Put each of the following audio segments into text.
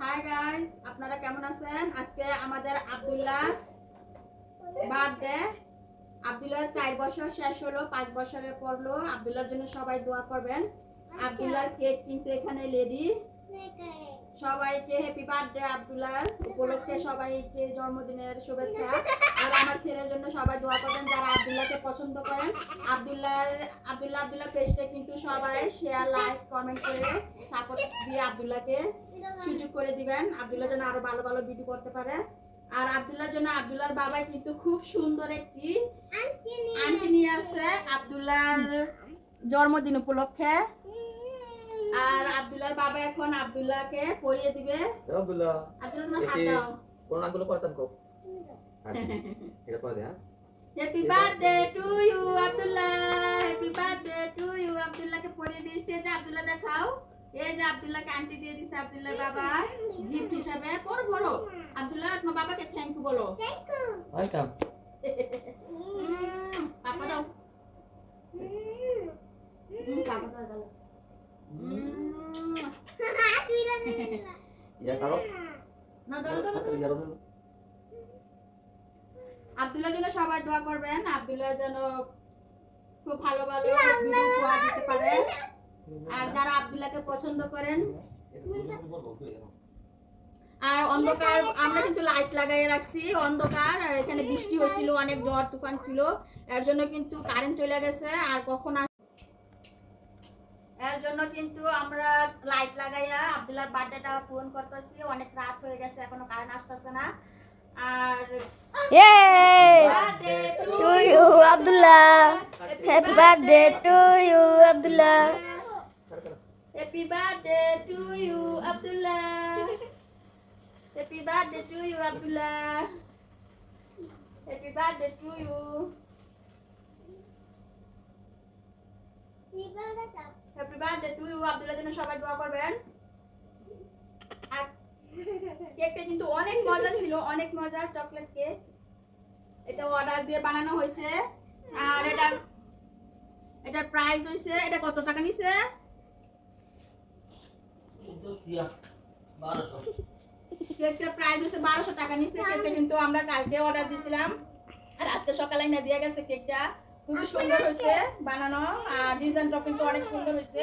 Hi guys আপনারা কেমন আছেন? আজকে আমাদের আব্দুল্লাহ বার্থডে আব্দুল্লাহ চার বছর শেষ হলো পাঁচ বছরে পড়ল আব্দুল্লাহর জন্য সবাই দোয়া করবেন। আব্দুল্লাহর কেক কিন্তু এখানে লেডি সবাইকে হ্যাপি বার্থডে আব্দুল্লাহ। উপলক্ষে সবাইকে জন্মদিনের শুভেচ্ছা। আর আমার ছেলের জন্য সবাই দোয়া করবেন যারা আব্দুল্লাহকে পছন্দ করেন। আব্দুল্লাহর আব্দুল্লাহ আব্দুল্লাহ পেজটা কিন্তু সবাই শেয়ার লাইক কমেন্ট করে সাপোর্ট দিয়ে আব্দুল্লাহকে সুযোগ করে দিবেন। আব্দুল্লাহ যেন আরও ভালো ভালো ভিডিও করতে পারে। আর আব্দুল্লাহর জন্য আব্দুল্লাহর বাবাই কিন্তু খুব সুন্দর একটি আন্টি নিয়ে আসছে আব্দুল্লাহর জন্মদিন উপলক্ষে। আর আব্দুল্লাহর বাবা এখন আব্দুল্লাহকে পরিয়ে দিবে। আব্দুল্লাহ আব্দুল্লাহ তোমার হাত দাও। কোন নামগুলো পড়তাম কো। এটা পড়ে হ্যাঁ। Happy birthday to you Abdullah. Happy birthday to you আব্দুল্লাহকে পরিয়ে দিয়েছে যে আব্দুল্লাহ দেখাও। এই যে আব্দুল্লাহকে আন্টি দিয়ে দিছে আব্দুল্লাহর বাবা। গিফট হিসাবে। পড়ো পড়ো। আব্দুল্লাহ তোমার বাবাকে থ্যাংক ইউ বলো। ওয়েলকাম ইয়া কারও না আব্দুল্লাহ জন্য সবাই দোয়া করবেন আব্দুল্লাহ যেন খুব ভালো ভালো ভিডিও উপহার দিতে পারে আর যারা আব্দুল্লাহকে পছন্দ করেন আর অন্ধকার আমরা কিন্তু লাইট লাগাই রাখছি অন্ধকার আর এখানে বৃষ্টি হয়েছিল অনেক ঝড় তুফান ছিল এর জন্য কিন্তু কারেন্ট চলে গেছে আর কখন আস- এর জন্য কিন্তু আমরা লাইট লাগাইয়া আবদুল্লার বার্থডেটা পূরণ করতেছি। অনেক রাত হয়ে গেছে এখনও কারণ আসতেছে না। আর happy birthday to you to you, Abdullah জন্য সবাই দোয়া করবেন। কেকটা কিন্তু অনেক মজা ছিল অনেক মজা চকলেট কেক এটা অর্ডার দিয়ে বানানো হয়েছে। আর এটার এটার প্রাইস হয়েছে এটা কত টাকা নিছে? কেকটার প্রাইস বারোশো টাকা নিচ্ছে কেকটা কিন্তু আমরা কালকে অর্ডার দিয়েছিলাম আর আজকে সকালে না দিয়ে গেছে কেকটা খুবই সুন্দর হয়েছে বানানো। আর ডিজাইনটা কিন্তু অনেক সুন্দর হয়েছে,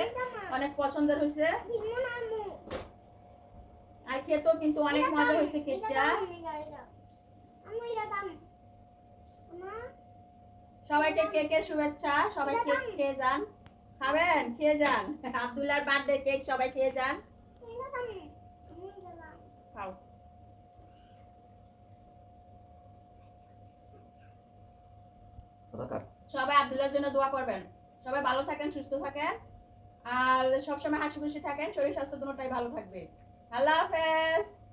অনেক পছন্দের হয়েছে। আর খেতেও কিন্তু অনেক মজা হয়েছে কেকটা। সবাইকে কেকের শুভেচ্ছা, সবাই কেক খেয়ে যান। খাবেন, খেয়ে যান। আব্দুল্লাহর বার্থডে কেক সবাই খেয়ে যান। খাও। সবাই আব্দুল্লাহর জন্য দোয়া করবেন। সবাই ভালো থাকেন, সুস্থ থাকেন। আর সবসময় হাসি খুশি থাকেন, শরীর স্বাস্থ্য দুটোটাই ভালো থাকবে। আল্লাহ হাফেজ।